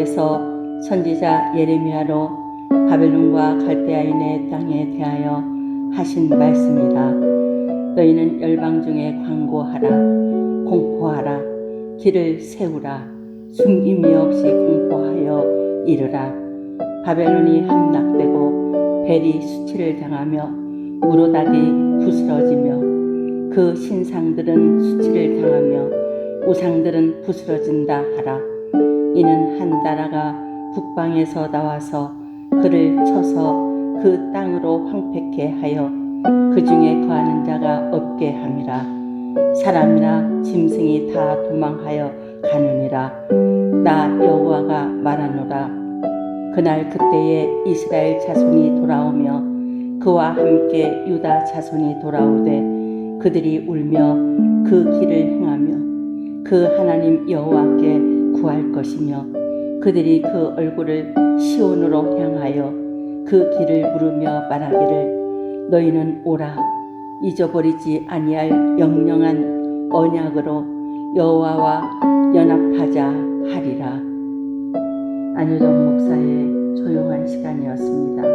여호와께서 선지자 예레미야로 바벨론과 갈대아인의 땅에 대하여 하신 말씀이다. 너희는 열방 중에 광고하라, 공포하라, 길을 세우라, 숨김이 없이 공포하여 이르라. 바벨론이 함락되고 벨이 수치를 당하며 무로닥이 부스러지며 그 신상들은 수치를 당하며 우상들은 부스러진다 하라. 이는 한 나라가 북방에서 나와서 그를 쳐서 그 땅으로 황폐케 하여 그 중에 거하는 자가 없게 함이라. 사람이나 짐승이 다 도망하여 가느니라. 나 여호와가 말하노라. 그날 그때에 이스라엘 자손이 돌아오며 그와 함께 유다 자손이 돌아오되 그들이 울며 그 길을 행하며 그 하나님 여호와께 구할 것이며 그들이 그 얼굴을 시온으로 향하여 그 길을 물으며 말하기를 너희는 오라 잊어버리지 아니할 영영한 언약으로 여호와와 연합하자 하리라 안효정 목사의 조용한 시간이었습니다.